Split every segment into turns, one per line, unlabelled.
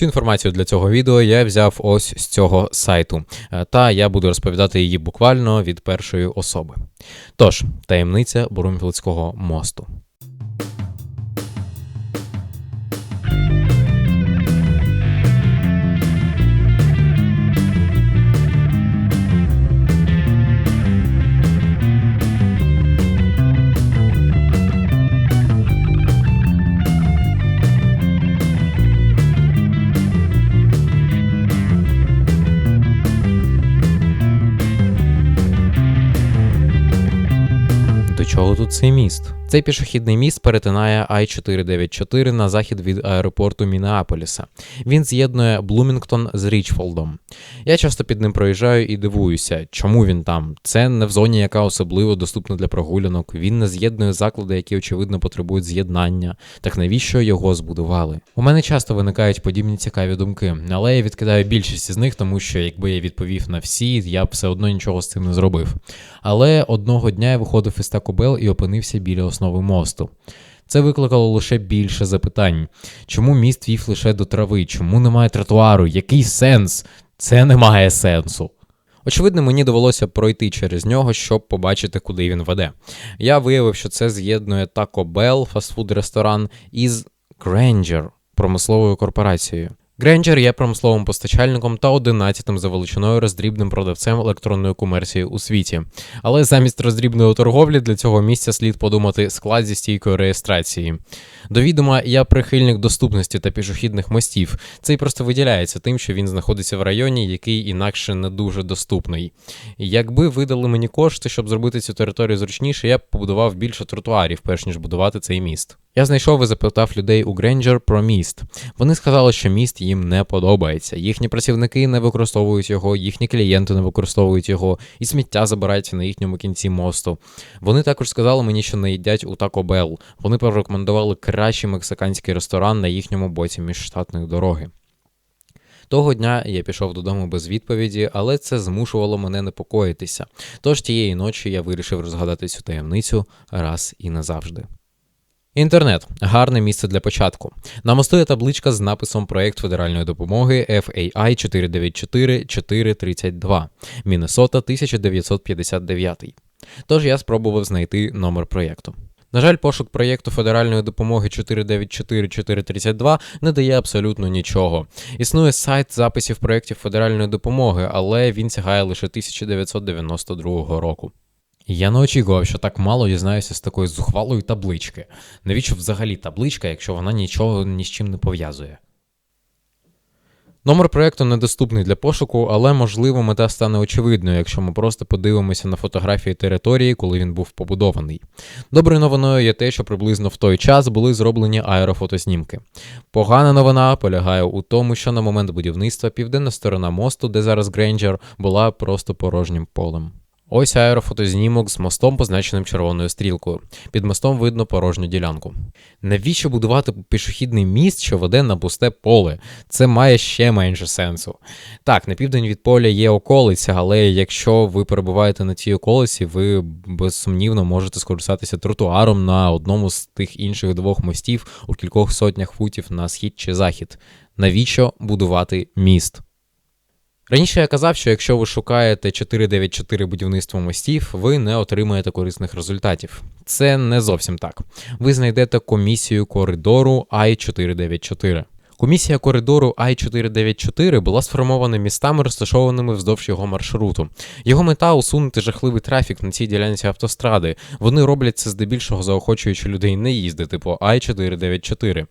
Цю інформацію для цього відео я взяв ось з цього сайту, Е, та я буду розповідати її буквально від першої особи. Тож, таємниця Бурумфілдського мосту. Чого тут цей міст? Цей пішохідний міст перетинає Ай-494 на захід від аеропорту Мінеаполіса. Він з'єднує Блумінгтон з Річфолдом. Я часто під ним проїжджаю і дивуюся, чому він там. Це не в зоні, яка особливо доступна для прогулянок. Він не з'єднує заклади, які очевидно потребують з'єднання. Так навіщо його збудували? У мене часто виникають подібні цікаві думки, але я відкидаю більшість із них, тому що якби я відповів на всі, я б все одно нічого з цим не зробив. Але одного дня я виходив із Taco і опинився біля основи мосту. Це викликало лише більше запитань. Чому міст вів лише до трави? Чому немає тротуару? Який сенс? Це не має сенсу. Очевидно, мені довелося пройти через нього, щоб побачити, куди він веде. Я виявив, що це з'єднує Taco Bell, фастфуд-ресторан, із Granger, промисловою корпорацією. Granger є промисловим постачальником та 11-тим за величиною роздрібним продавцем електронної комерції у світі. Але замість роздрібної торговлі для цього місця слід подумати склад зі стійкою реєстрації. До відома, я прихильник доступності та пішохідних мостів. Цей просто виділяється тим, що він знаходиться в районі, який інакше не дуже доступний. Якби видали мені кошти, щоб зробити цю територію зручніше, я б побудував більше тротуарів, перш ніж будувати цей міст. Я знайшов і запитав людей у Гренджер про міст. Вони сказали, що міст їм не подобається. Їхні працівники не використовують його, їхні клієнти не використовують його, і сміття забирається на їхньому кінці мосту. Вони також сказали мені, що не їдять у Taco Bell. Вони порекомендували кращий мексиканський ресторан на їхньому боці міжштатної дороги. Того дня я пішов додому без відповіді, але це змушувало мене непокоїтися. Тож тієї ночі я вирішив розгадати цю таємницю раз і назавжди. Інтернет гарне місце для початку. На мосту є табличка з написом Проєкт федеральної допомоги FAI 494 432 Міннесота 1959. Тож я спробував знайти номер проєкту. На жаль, пошук проєкту федеральної допомоги 494-432 не дає абсолютно нічого. Існує сайт записів проєктів федеральної допомоги, але він сягає лише 1992 року. Я не очікував, що так мало дізнаюся з такої зухвалої таблички. Навіщо взагалі табличка, якщо вона нічого ні з чим не пов'язує? Номер проєкту недоступний для пошуку, але можливо мета стане очевидною, якщо ми просто подивимося на фотографії території, коли він був побудований. Доброю новиною є те, що приблизно в той час були зроблені аерофотознімки. Погана новина полягає у тому, що на момент будівництва південна сторона мосту, де зараз Грейнджер, була просто порожнім полем. Ось аерофотознімок з мостом, позначеним червоною стрілкою. Під мостом видно порожню ділянку. Навіщо будувати пішохідний міст, що веде на пусте поле? Це має ще менше сенсу. Так, на південь від поля є околиця, але якщо ви перебуваєте на цій околиці, ви безсумнівно можете скористатися тротуаром на одному з тих інших двох мостів у кількох сотнях футів на схід чи захід. Навіщо будувати міст? Раніше я казав, що якщо ви шукаєте 494 будівництво мостів, ви не отримаєте корисних результатів. Це не зовсім так. Ви знайдете комісію коридору I494. Комісія коридору I494 була сформована містами, розташованими вздовж його маршруту. Його мета усунути жахливий трафік на цій ділянці автостради. Вони роблять це здебільшого заохочуючи людей не їздити по I494.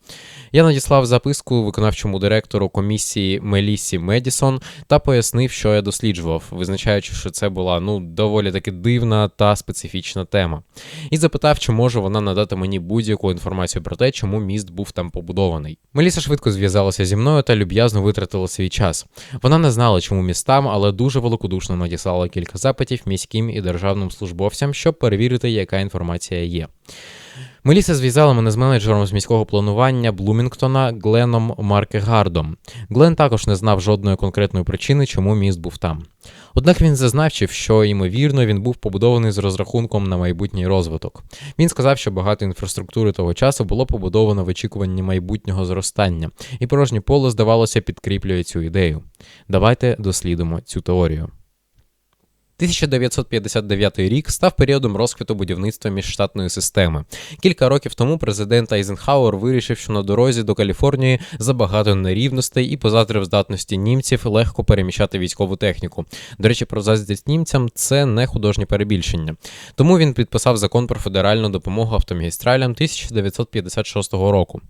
Я надіслав записку виконавчому директору комісії Мелісі Медісон та пояснив, що я досліджував, визначаючи, що це була ну доволі таки дивна та специфічна тема. І запитав, чи може вона надати мені будь-яку інформацію про те, чому міст був там побудований. Меліса швидко зв'язалася зі мною та люб'язно витратила свій час. Вона не знала, чому містам, але дуже великодушно надіслала кілька запитів міським і державним службовцям, щоб перевірити, яка інформація є. Меліса зв'язала мене з менеджером з міського планування Блумінгтона Гленом Маркегардом. Глен також не знав жодної конкретної причини, чому міст був там. Однак він зазначив, що ймовірно він був побудований з розрахунком на майбутній розвиток. Він сказав, що багато інфраструктури того часу було побудовано в очікуванні майбутнього зростання, і порожнє поле, здавалося, підкріплює цю ідею. Давайте дослідимо цю теорію. 1959 рік став періодом розквіту будівництва міжштатної системи. Кілька років тому президент Айзенхауер вирішив, що на дорозі до Каліфорнії забагато нерівностей і позадрив здатності німців легко переміщати військову техніку. До речі, про заздрість німцям це не художнє перебільшення. Тому він підписав закон про федеральну допомогу автомагістралям 1956 року.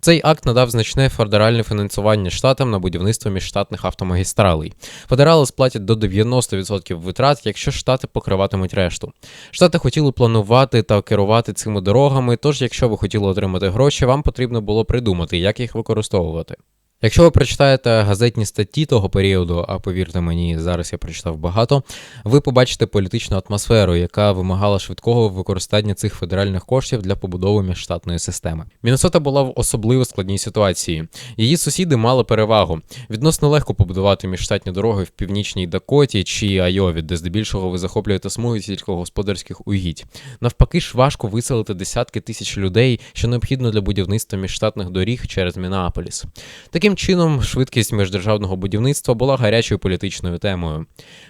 Цей акт надав значне федеральне фінансування штатам на будівництво міжштатних автомагістралей. Федерали сплатять до 90% витрат, якщо штати покриватимуть решту. Штати хотіли планувати та керувати цими дорогами, тож, якщо ви хотіли отримати гроші, вам потрібно було придумати, як їх використовувати. Якщо ви прочитаєте газетні статті того періоду, а повірте мені, зараз я прочитав багато, ви побачите політичну атмосферу, яка вимагала швидкого використання цих федеральних коштів для побудови міжштатної системи. Міннесота була в особливо складній ситуації. Її сусіди мали перевагу. Відносно легко побудувати міжштатні дороги в північній Дакоті чи Айові, де здебільшого ви захоплюєте смуги сільськогосподарських угідь. Навпаки, ж важко виселити десятки тисяч людей, що необхідно для будівництва міжштатних доріг через Мінеаполіс. Таким Таким чином, швидкість міждержавного будівництва була гарячою політичною темою.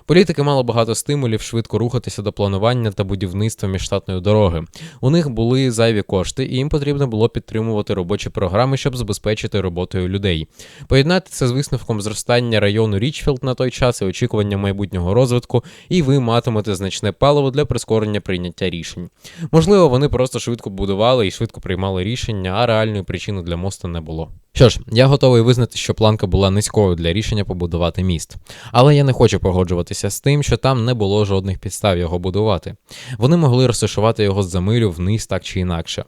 Політики мали багато стимулів швидко рухатися до планування та будівництва міжштатної дороги. У них були зайві кошти, і їм потрібно було підтримувати робочі програми, щоб забезпечити роботою людей. Поєднати це з висновком зростання району Річфілд на той час і очікування майбутнього розвитку, і ви матимете значне паливо для прискорення прийняття рішень. Можливо, вони просто швидко будували і швидко приймали рішення, а реальної причини для мосту не було. Що ж, я готовий визнати, що планка була низькою для рішення побудувати міст, але я не хочу погоджуватися з тим, що там не було жодних підстав його будувати. Вони могли розташувати його з-за милю вниз так чи інакше.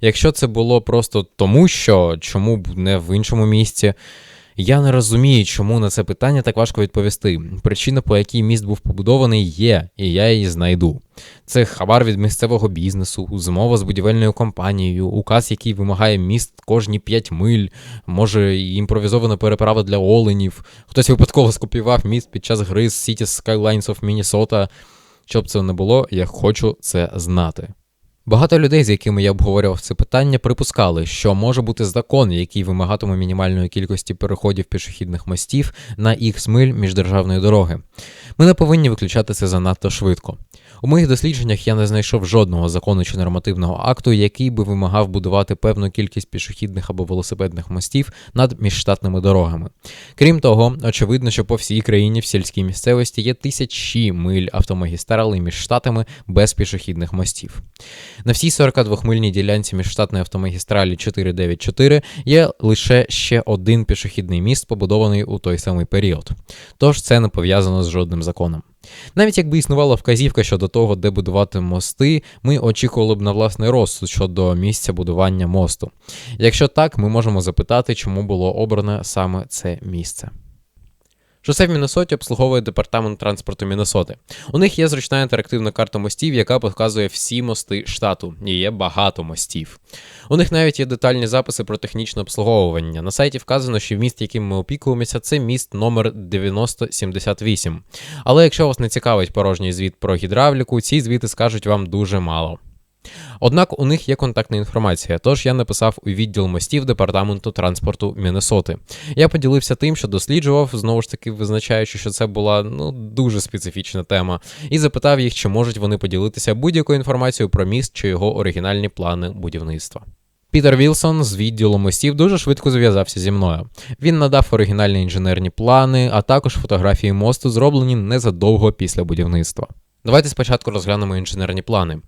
Якщо це було просто тому, що чому б не в іншому місці. Я не розумію, чому на це питання так важко відповісти. Причина, по якій міст був побудований, є, і я її знайду. Це хабар від місцевого бізнесу, змова з будівельною компанією, указ, який вимагає міст кожні 5 миль, може імпровізована переправа для оленів. Хтось випадково скопіював міст під час гри з City Skylines of Minnesota. Щоб це не було, я хочу це знати. Багато людей, з якими я обговорював це питання, припускали, що може бути закон, який вимагатиме мінімальної кількості переходів пішохідних мостів на ікс миль міждержавної дороги. Ми не повинні виключати це занадто швидко. У моїх дослідженнях я не знайшов жодного закону чи нормативного акту, який би вимагав будувати певну кількість пішохідних або велосипедних мостів над міжштатними дорогами. Крім того, очевидно, що по всій країні в сільській місцевості є тисячі миль автомагістралей між штатами без пішохідних мостів. На всій 42-мильній ділянці міжштатної автомагістралі 494 є лише ще один пішохідний міст, побудований у той самий період. Тож це не пов'язано з жодним законом. Навіть якби існувала вказівка щодо того, де будувати мости, ми очікували б на власний розсуд щодо місця будування мосту. Якщо так, ми можемо запитати, чому було обране саме це місце. Шосе в Міннесоті обслуговує департамент транспорту Міннесоти. У них є зручна інтерактивна карта мостів, яка показує всі мости штату. І є багато мостів. У них навіть є детальні записи про технічне обслуговування. На сайті вказано, що міст, яким ми опікуємося, це міст номер 9078. Але якщо вас не цікавить порожній звіт про гідравліку, ці звіти скажуть вам дуже мало. Однак у них є контактна інформація, тож я написав у відділ мостів департаменту транспорту Міннесоти. Я поділився тим, що досліджував, знову ж таки визначаючи, що це була ну дуже специфічна тема, і запитав їх, чи можуть вони поділитися будь-якою інформацією про міст чи його оригінальні плани будівництва. Пітер Вілсон з відділу мостів дуже швидко зв'язався зі мною. Він надав оригінальні інженерні плани, а також фотографії мосту, зроблені незадовго після будівництва. Давайте спочатку розглянемо інженерні плани.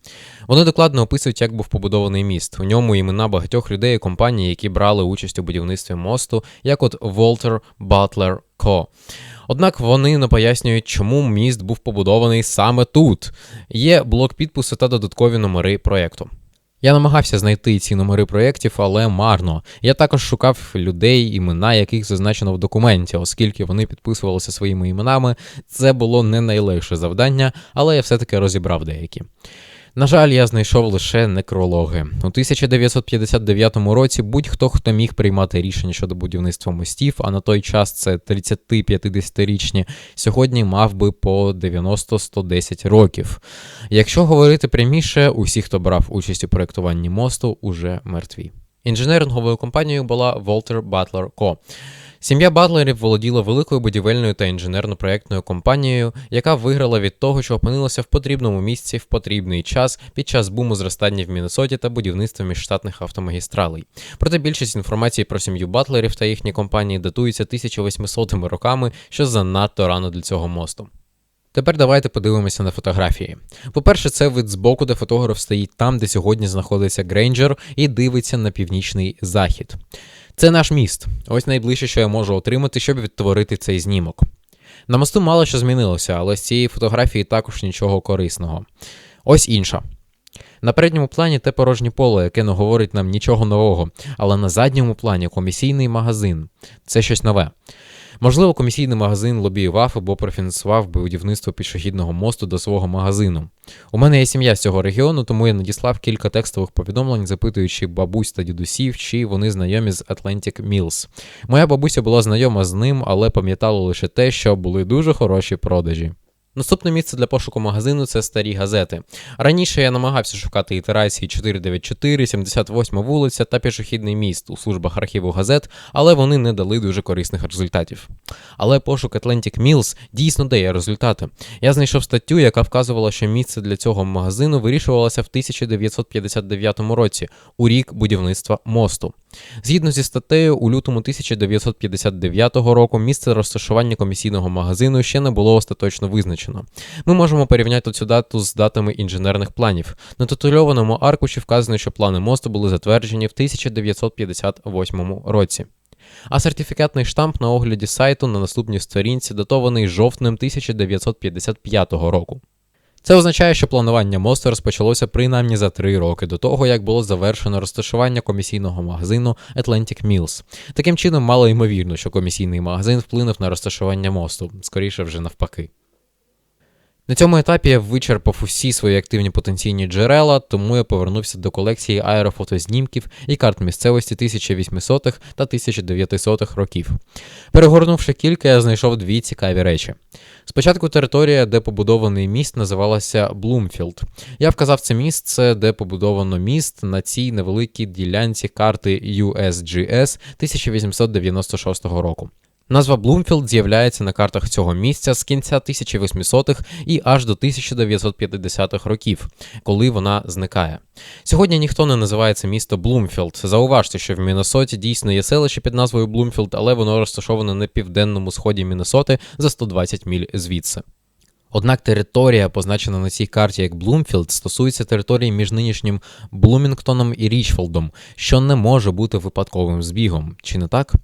Вони докладно описують, як був побудований міст. У ньому імена багатьох людей і компаній, які брали участь у будівництві мосту, як от Волтер Батлер Ко. Однак вони не пояснюють, чому міст був побудований саме тут. Є блок підпису та додаткові номери проєкту. Я намагався знайти ці номери проєктів, але марно. Я також шукав людей, імена яких зазначено в документі, оскільки вони підписувалися своїми іменами. Це було не найлегше завдання, але я все-таки розібрав деякі. На жаль, я знайшов лише некрологи. У 1959 році будь-хто, хто міг приймати рішення щодо будівництва мостів, а на той час це 30-50-річні, сьогодні мав би по 90-110 років. Якщо говорити пряміше, усі, хто брав участь у проєктуванні мосту, уже мертві. Інженеринговою компанією була Walter Butler Co. Сім'я Батлерів володіла великою будівельною та інженерно-проєктною компанією, яка виграла від того, що опинилася в потрібному місці в потрібний час під час буму зростання в Міннесоті та будівництва міжштатних автомагістралей. Проте більшість інформації про сім'ю Батлерів та їхні компанії датується 1800 роками, що занадто рано для цього мосту. Тепер давайте подивимося на фотографії. По-перше, це вид збоку, де фотограф стоїть там, де сьогодні знаходиться Грейнджер, і дивиться на північний захід. Це наш міст. Ось найближче, що я можу отримати, щоб відтворити цей знімок. На мосту мало що змінилося, але з цієї фотографії також нічого корисного. Ось інша. На передньому плані те порожнє поле, яке не говорить нам нічого нового, але на задньому плані комісійний магазин це щось нове. Можливо, комісійний магазин лобіював або профінансував будівництво пішохідного мосту до свого магазину. У мене є сім'я з цього регіону, тому я надіслав кілька текстових повідомлень, запитуючи бабусь та дідусів, чи вони знайомі з Atlantic Mills. Моя бабуся була знайома з ним, але пам'ятала лише те, що були дуже хороші продажі. Наступне місце для пошуку магазину це старі газети. Раніше я намагався шукати ітерації 494, 78 вулиця та пішохідний міст у службах архіву газет, але вони не дали дуже корисних результатів. Але пошук Atlantic Mills дійсно дає результати. Я знайшов статтю, яка вказувала, що місце для цього магазину вирішувалося в 1959 році, у рік будівництва мосту. Згідно зі статтею, у лютому 1959 року місце розташування комісійного магазину ще не було остаточно визначено. Ми можемо порівняти цю дату з датами інженерних планів. На титульованому аркуші вказано, що плани мосту були затверджені в 1958 році. А сертифікатний штамп на огляді сайту на наступній сторінці датований жовтнем 1955 року. Це означає, що планування мосту розпочалося принаймні за три роки до того, як було завершено розташування комісійного магазину Atlantic Mills. Таким чином, мало ймовірно, що комісійний магазин вплинув на розташування мосту, скоріше вже навпаки. На цьому етапі я вичерпав усі свої активні потенційні джерела, тому я повернувся до колекції аерофотознімків і карт місцевості 1800-х та 1900-х років. Перегорнувши кілька, я знайшов дві цікаві речі. Спочатку територія, де побудований міст, називалася Блумфілд. Я вказав це місце, де побудовано міст на цій невеликій ділянці карти USGS 1896 року. Назва Блумфілд з'являється на картах цього місця з кінця 1800-х і аж до 1950-х років, коли вона зникає. Сьогодні ніхто не називає це місто Блумфілд. Зауважте, що в Міннесоті дійсно є селище під назвою Блумфілд, але воно розташоване на південному сході Міннесоти за 120 міль звідси. Однак територія, позначена на цій карті як Блумфілд, стосується території між нинішнім Блумінгтоном і Річфолдом, що не може бути випадковим збігом, чи не так?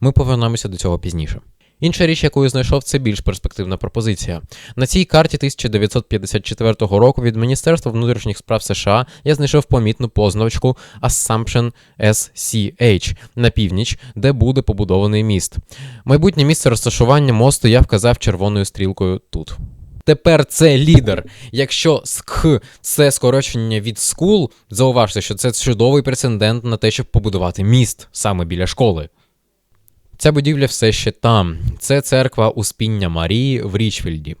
Ми повернемося до цього пізніше. Інша річ, яку я знайшов, це більш перспективна пропозиція. На цій карті 1954 року від Міністерства внутрішніх справ США я знайшов помітну позначку Assumption SCH на північ, де буде побудований міст. Майбутнє місце розташування мосту я вказав червоною стрілкою тут. Тепер це лідер. Якщо СК це скорочення від скул, зауважте, що це чудовий прецедент на те, щоб побудувати міст саме біля школи. Ця будівля все ще там. Це церква Успіння Марії в Річфільді.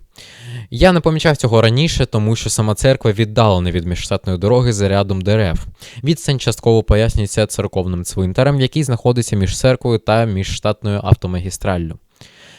Я не помічав цього раніше, тому що сама церква віддалена від міжштатної дороги за рядом дерев. Відстань частково пояснюється церковним цвинтарем, який знаходиться між церквою та міжштатною автомагістраллю.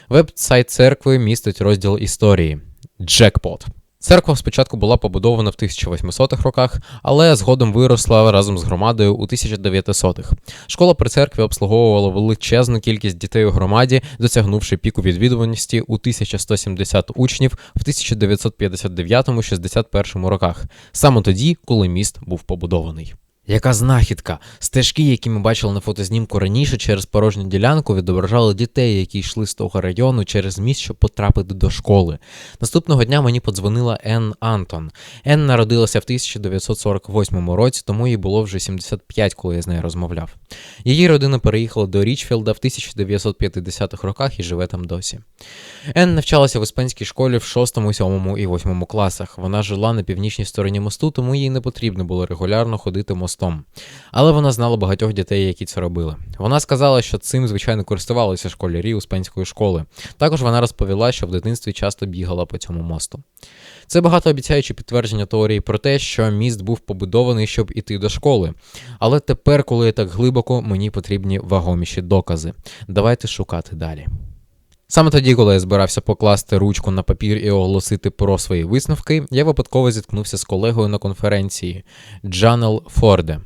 Веб-сайт церкви містить розділ історії Джекпот. Церква спочатку була побудована в 1800-х роках, але згодом виросла разом з громадою у 1900-х. Школа при церкві обслуговувала величезну кількість дітей у громаді, досягнувши піку відвідуваності у 1170 учнів в 1959-61 роках, саме тоді, коли міст був побудований. Яка знахідка? Стежки, які ми бачили на фотознімку раніше через порожню ділянку, відображали дітей, які йшли з того району через міст, щоб потрапити до школи. Наступного дня мені подзвонила Енн Антон. Енн народилася в 1948 році, тому їй було вже 75, коли я з нею розмовляв. Її родина переїхала до Річфілда в 1950-х роках і живе там досі. Енн навчалася в іспанській школі в 6, 7 і 8 класах. Вона жила на північній стороні мосту, тому їй не потрібно було регулярно ходити мостом. Але вона знала багатьох дітей, які це робили. Вона сказала, що цим, звичайно, користувалися школярі успенської школи. Також вона розповіла, що в дитинстві часто бігала по цьому мосту. Це багатообіцяюче підтвердження теорії про те, що міст був побудований, щоб іти до школи. Але тепер, коли я так глибоко, мені потрібні вагоміші докази. Давайте шукати далі. Саме тоді, коли я збирався покласти ручку на папір і оголосити про свої висновки, я випадково зіткнувся з колегою на конференції Джанел Форде.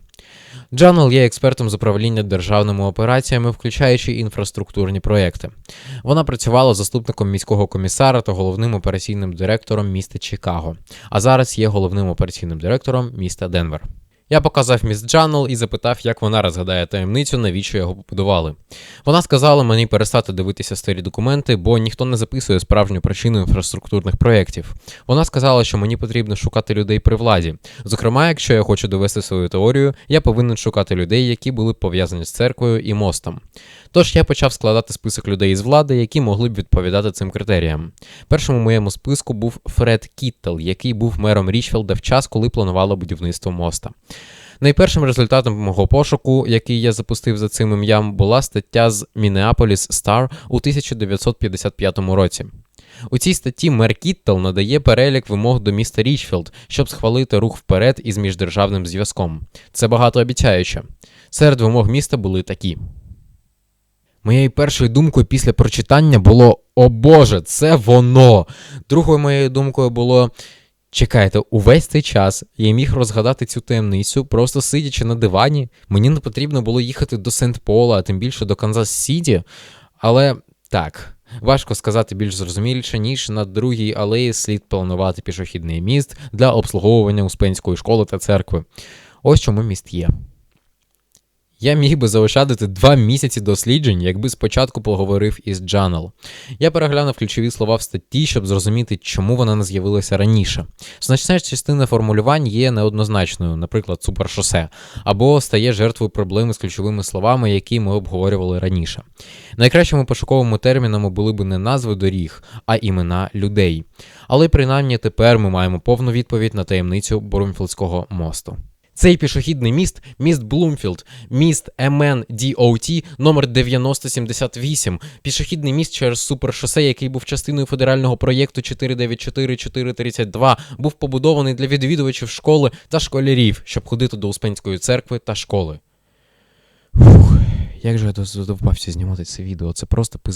Джанел є експертом з управління державними операціями, включаючи інфраструктурні проекти. Вона працювала заступником міського комісара та головним операційним директором міста Чикаго, а зараз є головним операційним директором міста Денвер. Я показав міс Джанел і запитав, як вона розгадає таємницю, навіщо його побудували. Вона сказала мені перестати дивитися старі документи, бо ніхто не записує справжню причину інфраструктурних проєктів. Вона сказала, що мені потрібно шукати людей при владі. Зокрема, якщо я хочу довести свою теорію, я повинен шукати людей, які були пов'язані з церквою і мостом. Тож я почав складати список людей із влади, які могли б відповідати цим критеріям. Першим у моєму списку був Фред Кіттел, який був мером Річфілда в час, коли планувало будівництво моста. Найпершим результатом мого пошуку, який я запустив за цим ім'ям, була стаття з Minneapolis Star у 1955 році. У цій статті мер Кіттел надає перелік вимог до міста Річфілд, щоб схвалити рух вперед із міждержавним зв'язком. Це багатообіцяюче. Серед вимог міста були такі. Моєю першою думкою після прочитання було О Боже, це воно. Другою моєю думкою було. Чекайте, увесь цей час я міг розгадати цю таємницю, просто сидячи на дивані. Мені не потрібно було їхати до Сент-Пола, а тим більше до Канзас Сіті. Але так, важко сказати більш зрозуміліше, ніж на другій алеї слід планувати пішохідний міст для обслуговування Успенської школи та церкви. Ось чому міст є. Я міг би заощадити два місяці досліджень, якби спочатку поговорив із Джанел. Я переглянув ключові слова в статті, щоб зрозуміти, чому вона не з'явилася раніше. Значна частина формулювань є неоднозначною, наприклад, супершосе, або стає жертвою проблеми з ключовими словами, які ми обговорювали раніше. Найкращими пошуковими термінами були б не назви доріг, а імена людей. Але принаймні тепер ми маємо повну відповідь на таємницю Борумфілдського мосту. Цей пішохідний міст, міст Блумфілд, міст МНДОТ номер 9078, пішохідний міст через супершосе, який був частиною федерального проєкту 494-432, був побудований для відвідувачів школи та школярів, щоб ходити до Успенської церкви та школи. Фух, як же я задовбався знімати це відео, це просто пиз...